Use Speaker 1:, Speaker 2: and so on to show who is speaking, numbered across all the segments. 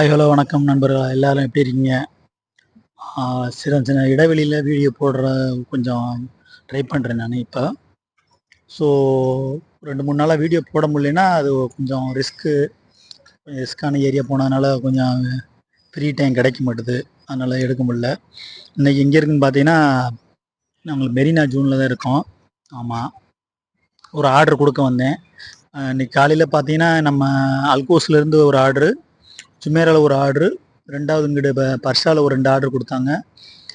Speaker 1: Hi hello வணக்கம் நண்பர்கள். எல்லாரும் எப்படி இருக்கீங்க? சின்ன சின்ன இடைவெளியில் வீடியோ போடுற கொஞ்சம் ட்ரை பண்ணுறேன் நான் இப்போ. ஸோ ரெண்டு மூணு நாளாக வீடியோ போட முடியலன்னா அது கொஞ்சம் ரிஸ்க்கு ரிஸ்க்கான ஏரியா போனதுனால கொஞ்சம் ஃப்ரீ டைம் கிடைக்க மாட்டுது. அதனால் எடுக்க முடில இன்றைக்கி எங்கே இருக்குன்னு பார்த்தீங்கன்னா நாங்கள் மெரினா ஜூனில் தான் இருக்கோம். ஆமாம் ஒரு ஆர்டர் கொடுக்க வந்தேன். இன்றைக்கி இன்னைக்கு காலையில் பார்த்தீங்கன்னா நம்ம அல்கோஸ்லேருந்து ஒரு ஆர்டரு சுமேராவில் ஒரு ஆர்டரு ரெண்டாவது இங்கிட்ட இப்போ பர்ஷாவில் ஒரு ரெண்டு ஆர்டர் கொடுத்தாங்க.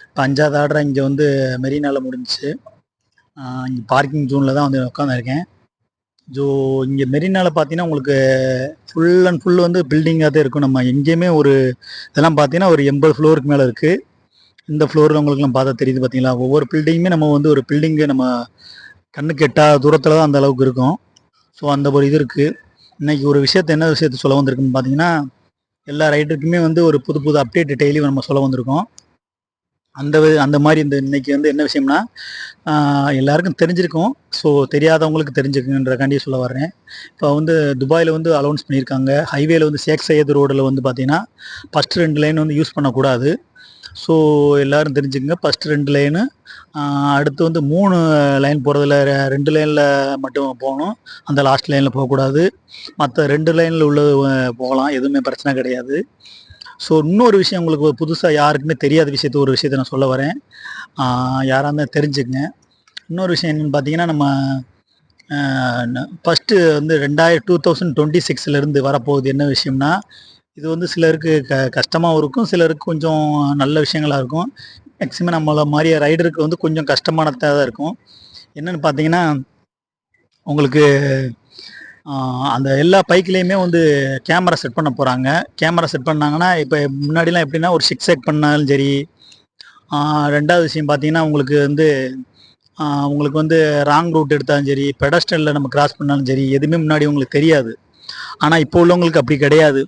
Speaker 1: இப்போ அஞ்சாவது ஆர்டர் இங்கே வந்து மெரினாவில் முடிஞ்சிச்சு. இங்கே பார்க்கிங் ஜோனில் தான் வந்து உட்காந்துருக்கேன் ஜோ இங்கே மெரினாவில் பார்த்தீங்கன்னா உங்களுக்கு ஃபுல் அண்ட் ஃபுல் வந்து பில்டிங்காக தான் இருக்கும். நம்ம எங்கேயுமே ஒரு இதெல்லாம் பார்த்தீங்கன்னா ஒரு எண்பது ஃப்ளோருக்கு மேலே இருக்குது இந்த ஃப்ளோரில் உங்களுக்குலாம் பார்த்தா தெரியுது பார்த்தீங்களா ஒவ்வொரு பில்டிங்குமே நம்ம வந்து ஒரு பில்டிங்கு நம்ம கண்ணுக்கு எட்டாத தூரத்தில் தான் அந்த அளவுக்கு இருக்கும். ஸோ அந்த ஒரு இது இருக்குது இன்றைக்கி ஒரு விஷயத்த என்ன விஷயத்த சொல்ல வந்திருக்குன்னு பார்த்தீங்கன்னா எல்லா ரைடருக்குமே வந்து ஒரு புது புது அப்டேட் டெய்லி நம்ம சொல்ல வந்திருக்கோம். அந்த அந்த மாதிரி இந்த இன்னைக்கு வந்து என்ன விஷயம்னா எல்லாருக்கும் தெரிஞ்சிருக்கும். ஸோ தெரியாதவங்களுக்கு தெரிஞ்சுக்குன்றக்காண்டியே சொல்ல வர்றேன். இப்போ வந்து துபாயில் வந்து அலௌன்ஸ் பண்ணியிருக்காங்க. ஹைவேல வந்து சேக் சையது ரோடில் வந்து பார்த்தீங்கன்னா ஃபஸ்ட் ரெண்டு லைன் வந்து யூஸ் பண்ணக்கூடாது. ஸோ எல்லாரும் தெரிஞ்சுக்கங்க. ஃபஸ்ட் ரெண்டு லைனு அடுத்து வந்து மூணு லைன் போகிறதுல ரெண்டு லைனில் மட்டும் போகணும். அந்த லாஸ்ட் லைனில் போகக்கூடாது. மற்ற ரெண்டு லைனில் உள்ளது போகலாம். எதுவுமே பிரச்சனை கிடையாது. ஸோ இன்னொரு விஷயம் உங்களுக்கு புதுசாக யாருக்குமே தெரியாத விஷயத்த ஒரு விஷயத்த நான் சொல்ல வரேன். யாராக இருந்தால் தெரிஞ்சுக்கங்க. இன்னொரு விஷயம் என்னென்னு பார்த்தீங்கன்னா நம்ம ஃபஸ்ட்டு வந்து ரெண்டாயிரம் டூ தௌசண்ட் டுவெண்ட்டி சிக்ஸ்லேருந்து வரப்போகுது என்ன விஷயம்னா இது வந்து சிலருக்கு க கஷ்டமாகவும் இருக்கும். சிலருக்கு கொஞ்சம் நல்ல விஷயங்களாக இருக்கும். மேக்ஸிமம் நம்மளை மாதிரியே ரைடருக்கு வந்து கொஞ்சம் கஷ்டமானதாக தான் இருக்கும். என்னென்னு பார்த்தீங்கன்னா உங்களுக்கு அந்த எல்லா பைக்லேயுமே வந்து கேமரா செட் பண்ண போகிறாங்க கேமரா செட் பண்ணாங்கன்னா இப்போ முன்னாடிலாம் எப்படின்னா ஒரு சிக்ஸ் செக் பண்ணாலும் சரி ரெண்டாவது விஷயம் பார்த்தீங்கன்னா உங்களுக்கு வந்து உங்களுக்கு வந்து ராங் ரூட் எடுத்தாலும் சரி பெடஸ்டலில் நம்ம கிராஸ் பண்ணாலும் சரி எதுவுமே முன்னாடி உங்களுக்கு தெரியாது. ஆனால் இப்போ உள்ளவங்களுக்கு அப்படி கிடையாது.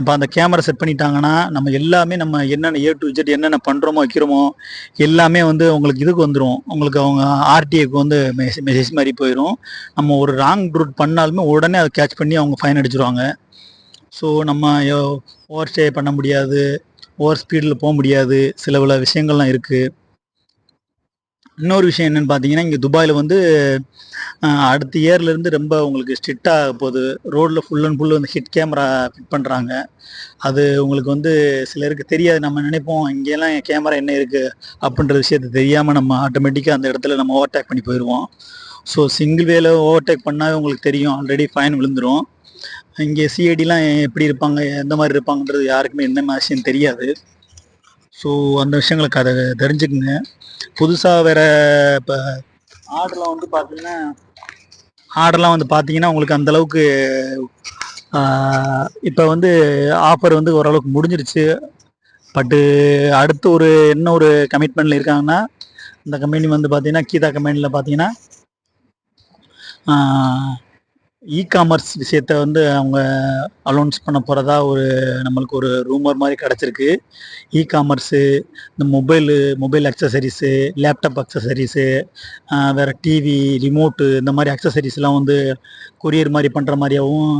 Speaker 1: இப்போ அந்த கேமரா செட் பண்ணிட்டாங்கன்னா நம்ம எல்லாமே நம்ம என்னென்ன ஏ டு ஜெட் என்னென்ன பண்ணுறோமோ வைக்கிறோமோ எல்லாமே வந்து உங்களுக்கு இதுக்கு வந்துடும் உங்களுக்கு அவங்க ஆர்டிஏக்கு வந்து மெசேஜ் மெசேஜ் மாதிரி போயிடும் நம்ம ஒரு ராங் ரூட் பண்ணாலுமே உடனே அதை கேட்ச் பண்ணி அவங்க ஃபைன் அடிச்சிருவாங்க. ஸோ நம்ம ஓவர் ஸ்டே பண்ண முடியாது. ஓவர் ஸ்பீடில் போக முடியாது. சில பல விஷயங்கள்லாம் இருக்குது இன்னொரு விஷயம் என்னென்னு பார்த்தீங்கன்னா இங்கே துபாயில் வந்து அடுத்த இயர்லேருந்து ரொம்ப உங்களுக்கு ஸ்ட்ரிக்டாக போகுது. ரோட்டில் ஃபுல் அண்ட் ஃபுல் வந்து ஹிட் கேமரா ஃபிட் பண்ணுறாங்க அது உங்களுக்கு வந்து சிலருக்கு தெரியாது. நம்ம நினைப்போம் இங்கெல்லாம் கேமரா என்ன இருக்குது அப்படின்ற விஷயத்த தெரியாமல் நம்ம ஆட்டோமேட்டிக்காக அந்த இடத்துல நம்ம ஓவர்டேக் பண்ணி போயிடுவோம் ஸோ சிங்கிள் வேல ஓவர்டேக் பண்ணாவே உங்களுக்கு தெரியும். ஆல்ரெடி ஃபைன் விழுந்துரும். இங்கே சிஐடிலாம் எப்படி இருப்பாங்க? எந்த மாதிரி இருப்பாங்கன்றது யாருக்குமே என்ன விஷயம் தெரியாது. ஸோ அந்த விஷயங்களுக்கு அதை தெரிஞ்சுக்குங்க. புதுசாக வேற இப்போ ஆர்டர்லாம் வந்து பார்த்தீங்கன்னா ஆர்டர்லாம் வந்து பார்த்தீங்கன்னா உங்களுக்கு அந்த அளவுக்கு இப்போ வந்து ஆஃபர் வந்து ஓரளவுக்கு முடிஞ்சிருச்சு. பட்டு அடுத்து ஒரு என்ன ஒரு கமிட்மெண்ட்டில் இருக்காங்கன்னா இந்த கம்பெனி வந்து பார்த்தீங்கன்னா கீதா கம்பெனியில் பார்த்தீங்கன்னா இ காமர்ஸ் விஷயத்த வந்து அவங்க அலௌன்ஸ் பண்ண போகிறதா ஒரு நம்மளுக்கு ஒரு ரூமர் மாதிரி கிடச்சிருக்கு. இ காமர்ஸு இந்த mobile mobile accessories laptop accessories வேறு டிவி ரிமோட்டு இந்த மாதிரி அக்சசரிஸ்லாம் வந்து கொரியர் மாதிரி பண்ணுற மாதிரியாகவும்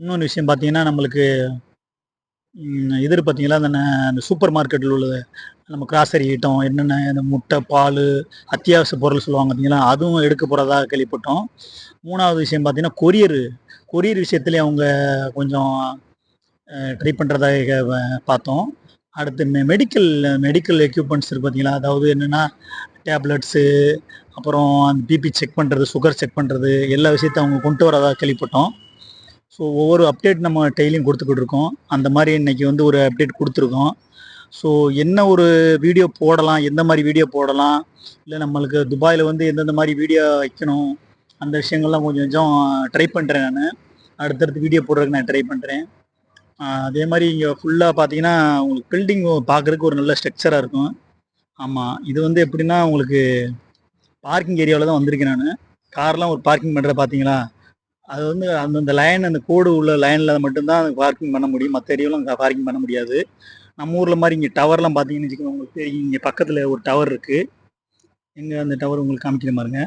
Speaker 1: இன்னொன்று விஷயம் பார்த்தீங்கன்னா நம்மளுக்கு இது பார்த்தீங்கன்னா அந்த அந்த சூப்பர் மார்க்கெட்டில் உள்ள நம்ம கிராசரி ஐட்டம் என்னென்ன இந்த முட்டை பால் அத்தியாவசிய பொருள் சொல்லுவாங்க பார்த்தீங்களா? அதுவும் எடுக்க போகிறதா கேள்விப்பட்டோம். மூணாவது விஷயம் பார்த்தீங்கன்னா கொரியர் கொரியர் விஷயத்துலேயே அவங்க கொஞ்சம் ட்ரை பண்ணுறதாக பார்த்தோம். அடுத்து மெ மெடிக்கல் மெடிக்கல் எக்யூப்மெண்ட்ஸ் இருக்குது பார்த்தீங்களா? அதாவது என்னென்னா டேப்லெட்ஸு அப்புறம் அந்த பிபி செக் பண்ணுறது சுகர் செக் பண்ணுறது எல்லா விஷயத்தையும் அவங்க கொண்டு வரதாக கேள்விப்பட்டோம். ஸோ ஒவ்வொரு அப்டேட் நம்ம டெய்லியும் கொடுத்துக்கிட்டு இருக்கோம் அந்த மாதிரி இன்னைக்கு வந்து ஒரு அப்டேட் கொடுத்துருக்கோம். ஸோ என்ன ஒரு வீடியோ போடலாம்? எந்த மாதிரி வீடியோ போடலாம்? இல்லை நம்மளுக்கு துபாயில் வந்து எந்தெந்த மாதிரி வீடியோ வைக்கணும்? அந்த விஷயங்கள்லாம் கொஞ்சம் கொஞ்சம் ட்ரை பண்ணுறேன் நான். அடுத்தடுத்து வீடியோ போடுறதுக்கு நான் ட்ரை பண்ணுறேன் அதே மாதிரி இங்கே ஃபுல்லாக பார்த்தீங்கன்னா உங்களுக்கு பில்டிங் பார்க்குறதுக்கு ஒரு நல்ல ஸ்ட்ரக்சராக இருக்கும். ஆமாம் இது வந்து எப்படின்னா உங்களுக்கு பார்க்கிங் ஏரியாவில் தான் வந்திருக்கேன் நான். கார்லாம் ஒரு பார்க்கிங் பண்ணுற பார்த்தீங்களா அது வந்து அந்தந்த லைன் அந்த கோடு உள்ள லைனில் மட்டும்தான் பார்க்கிங் பண்ண முடியும். மற்ற ஏரியாவிலும் பார்க்கிங் பண்ண முடியாது. நம்ம ஊரில் மாதிரி இங்கே டவர்லாம் பார்த்தீங்கன்னு வச்சுக்கோங்க உங்களுக்கு தெரியும். இங்கே பக்கத்தில் ஒரு டவர் இருக்குது எங்கே அந்த டவர் உங்களுக்கு காமிக்கிற பாருங்க.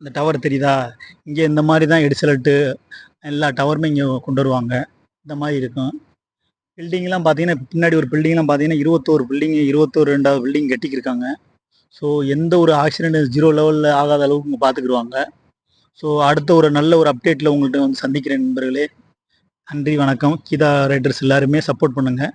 Speaker 1: இந்த டவர் தெரியுதா? இங்கே இந்த மாதிரி தான் எடிசலட்டு எல்லா டவருமே இங்கே கொண்டு வருவாங்க. இந்த மாதிரி இருக்கும். பில்டிங்லாம் பார்த்தீங்கன்னா பின்னாடி ஒரு பில்டிங்லாம் பார்த்தீங்கன்னா இருபத்தோரு பில்டிங் இருபத்தோரு ரெண்டாவது பில்டிங் கட்டிக்கிருக்காங்க. ஸோ எந்த ஒரு ஆக்சிடென்ட் ஜீரோ லெவலில் ஆகாத அளவுக்கு இங்கே பார்த்துக்குருவாங்க ஸோ அடுத்த ஒரு நல்ல ஒரு அப்டேட்டில் உங்கள்கிட்ட வந்து சந்திக்கிறேன் நண்பர்களே. நன்றி வணக்கம். கீதா ரைடர்ஸ் எல்லாருமே சப்போர்ட் பண்ணுங்கள்